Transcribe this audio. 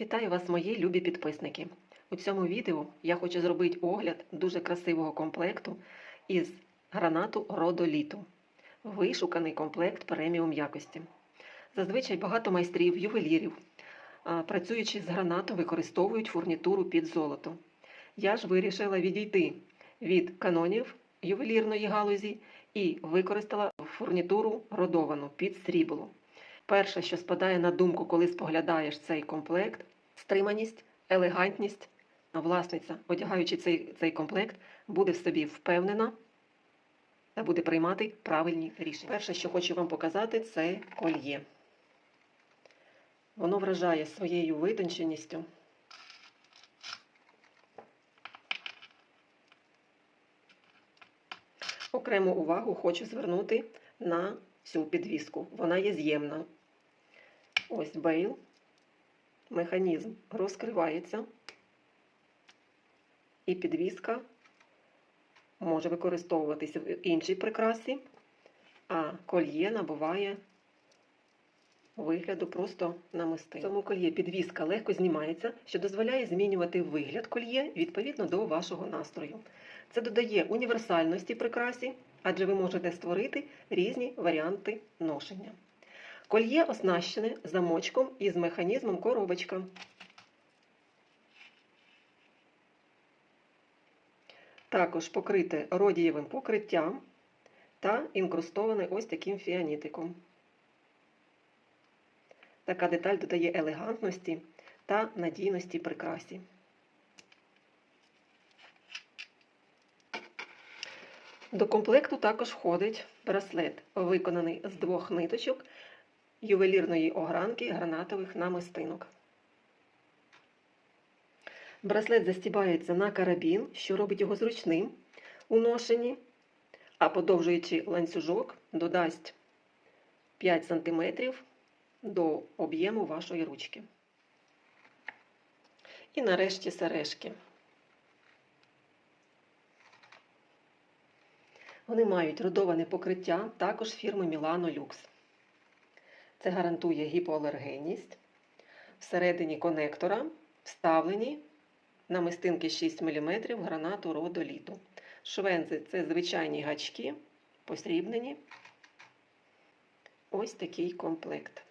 Вітаю вас, мої любі підписники. У цьому відео я хочу зробити огляд дуже красивого комплекту із гранату Родоліту. Вишуканий комплект преміум якості. Зазвичай багато майстрів, ювелірів, працюючи з гранату, використовують фурнітуру під золото. Я ж вирішила відійти від канонів ювелірної галузі і використала фурнітуру родовану під срібло. Перше, що спадає на думку, коли споглядаєш цей комплект, стриманість, елегантність. Власниця, одягаючи цей, цей комплект, буде в собі впевнена та буде приймати правильні рішення. Перше, що хочу вам показати, це кольє. Воно вражає своєю витонченістю. Окрему увагу хочу звернути на цю підвіску. Вона є з'ємна. Ось бейл. Механізм розкривається. І підвіска може використовуватися в іншій прикрасі, а кольє набуває вигляду просто намисти. В цьому кольє підвіска легко знімається, що дозволяє змінювати вигляд кольє відповідно до вашого настрою. Це додає універсальності прикрасі, адже ви можете створити різні варіанти ношення. Кольє оснащене замочком із механізмом коробочка. Також покрите родієвим покриттям та інкрустоване ось таким фіанітиком. Така деталь додає елегантності та надійності прикрасі. До комплекту також входить браслет, виконаний з двох ниточок ювелірної огранки гранатових намистинок. Браслет застібається на карабін, що робить його зручним у ношенні, а подовжуючи ланцюжок, додасть 5 см до об'єму вашої ручки. І нарешті сережки. Вони мають родоване покриття також фірми Milano Lux. Це гарантує гіпоалергенність. Всередині конектора вставлені намистинки 6 мм гранату родоліту. Швензи це звичайні гачки, посрібнені. Ось такий комплект.